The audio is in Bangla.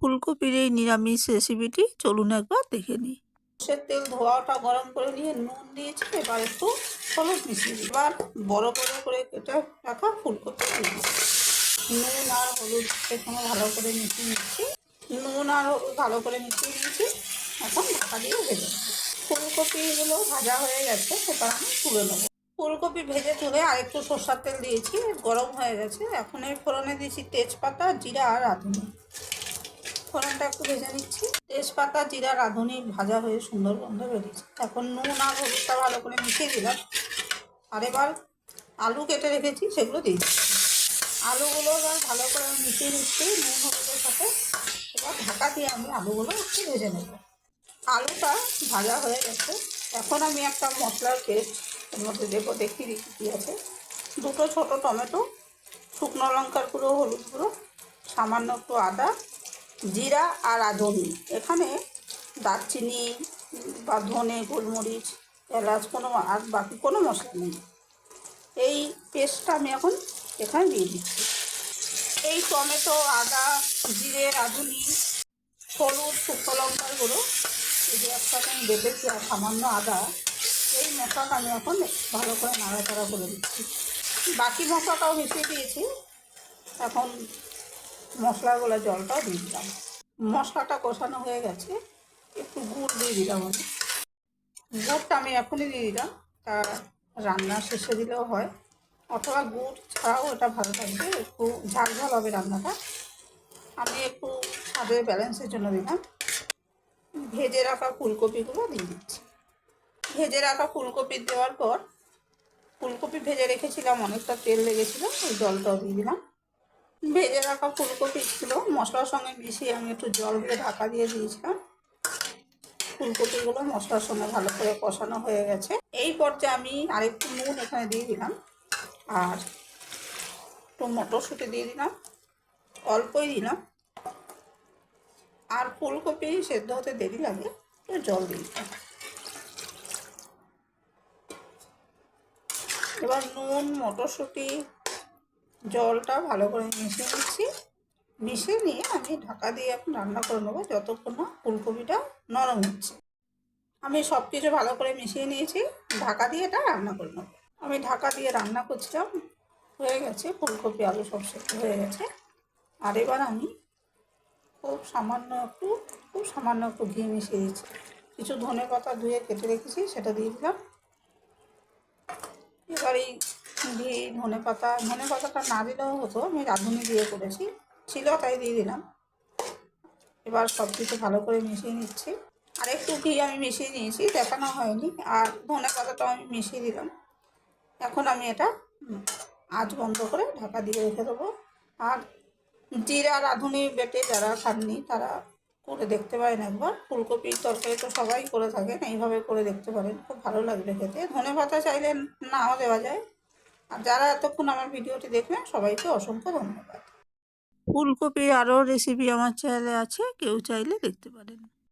ফুলকপির এই নিরামিষ রেসিপিটি চলুন একবার দেখে নিই। সর্ষের তেল ধোয়াটা গরম করে নিয়ে নুন দিয়েছি, এবার একটু হলুদ মিশিয়ে দিই। এবার বড় বড় করে কেটে রাখা ফুলকপি। নুন আর হলুদ এখানে ভালো করে মিশিয়ে নিচ্ছি। নুন আর ভালো করে মিশিয়ে নিয়েছি। এখন ঢাকা দিয়ে ভেজে ফুলকপিগুলো ভাজা হয়ে গেছে, সেটা আমি তুলে নেব। ফুলকপি ভেজে তুলে আর একটু সর্ষার তেল দিয়েছি, গরম হয়ে গেছে। এখন এই ফোড়নে দিয়েছি তেজপাতা, জিরা আর রাঁধুনি ফোড়নটা একটু ভেজে নিচ্ছি। তেজপাতা, জিরা, রাঁধুনি, ভাজা হয়ে সুন্দর গন্ধ বেরিয়েছে। এখন নুন আর হলুদটা ভালো করে মিশিয়ে দিলাম। আর এবার আলু কেটে রেখেছি, সেগুলো দিয়ে দিচ্ছি আলুগুলো এবার ভালো করে মিশিয়ে নিচ্ছি, নুন, হলুদের সাথে। এবার ঢাকা দিয়ে আমি আলুগুলো একটু ভেজে নেব। আলুটা ভাজা হয়ে গেছে। এখন আমি একটা মশলার পেস্ট এর মধ্যে দেবো দেখি দেখি কী আছে। দুটো ছোট টমেটো, শুকনো লঙ্কার গুঁড়ো, হলুদ গুঁড়ো, সামান্য একটু আদা জিরা আর রাঁধুনি এখানে দারচিনি বা ধনে, গোলমরিচ, এলাচ কোনো আর বাকি কোনো মশলা নেই। এই পেস্টটা আমি এখন এখানে দিয়ে দিচ্ছি। এই টমেটো, আদা, জিরে, রাঁধুনি, হলুদ, শুকনো লঙ্কার গুঁড়ো, এই যে একসাথে আমি বেঁধেছি আর সামান্য আদা, এই মশলাটা আমি এখন ভালো করে নাড়াচাড়া করে দিচ্ছি। বাকি মশলাটাও মিশিয়ে দিয়েছি। এখন মশলাগুলো জলটাও দিয়ে দিলাম। মশলাটা কষানো হয়ে গেছে, একটু গুড় দিয়ে দিলাম আমি। গুড়টা আমি এখনই দিয়ে দিলাম, তা রান্না শেষে দিলেও হয়। অথবা গুড় ছাড়াও এটা ভালো থাকবে একটু ঝাল ঝাল হবে রান্নাটা। আমি একটু স্বাদের ব্যালেন্সের জন্য দিলাম। ভেজে রাখা ফুলকপিগুলো দিয়ে দিচ্ছি। ভেজে রাখা ফুলকপি দেওয়ার পর, ফুলকপি ভেজে রেখেছিলাম, অনেকটা তেল লেগেছিলো, ওই জলটাও দিয়ে দিলাম। ভেজে রাখা ফুলকপি ছিল। মশলার সঙ্গে মিশিয়ে আমি একটু জল দিয়ে ঢাকা দিয়ে দিয়েছিলাম। ফুলকপিগুলো মশলার সঙ্গে ভালো করে কষানো হয়ে গেছে। এই পর্যায়ে আমি আরেকটু নুন এখানে দিয়ে দিলাম। আর একটু মটরশুঁটি দিয়ে দিলাম। অল্পই দিলাম। আর ফুলকপি সেদ্ধ হতে দেরি লাগে জল দিয়ে দিলাম। এবার নুন, মটরশুঁটি জলটা ভালো করে মিশিয়ে নিচ্ছি। মিশিয়ে নিয়ে আমি ঢাকা দিয়ে এখন রান্না করে নেব যতক্ষণ না ফুলকপিটা নরম হচ্ছে। আমি সব কিছু ভালো করে মিশিয়ে নিয়েছি। ঢাকা দিয়ে এটা রান্না করে নেব। আমি ঢাকা দিয়ে রান্না করছিলাম, হয়ে গেছে, ফুলকপি, আলু সব সেদ্ধ হয়ে গেছে। আর এবার আমি খুব সামান্য একটু, খুব সামান্য একটু ঘি মিশিয়ে দিচ্ছি। কিছু ধনে পাতা ধুয়ে কেটে রেখেছি, সেটা দিয়ে দিলাম। এবার এই ঘি ধনে পাতা, ধনে পাতাটা না দিলেও হতো, আমি রাঁধুনি দিয়ে করেছি, ছিল তাই দিয়ে দিলাম। এবার সব কিছু ভালো করে মিশিয়ে নিচ্ছি। আর একটু ঘি আমি মিশিয়ে নিয়েছি, দেখানো হয়নি, আর ধনে পাতাটাও আমি মিশিয়ে দিলাম। এখন আমি এটা আজ বন্ধ করে ঢাকা দিয়ে রেখে দেবো। আর জিরা রাঁধুনি বেটে যারা খাননি, তারা করে দেখতে পারেন একবার। ফুলকপির তরকারি তো সবাই করে থাকেন, এইভাবে করে দেখতে পারেন, খুব ভালো লাগবে খেতে। ধনে পাতা চাইলে নাও দেওয়া যায়। আর যারা এতক্ষণ আমার ভিডিওটি দেখবেন সবাইকে অসংখ্য ধন্যবাদ। ফুলকপি আরও রেসিপি আমার চ্যানেলে আছে, কেউ চাইলে দেখতে পারেন।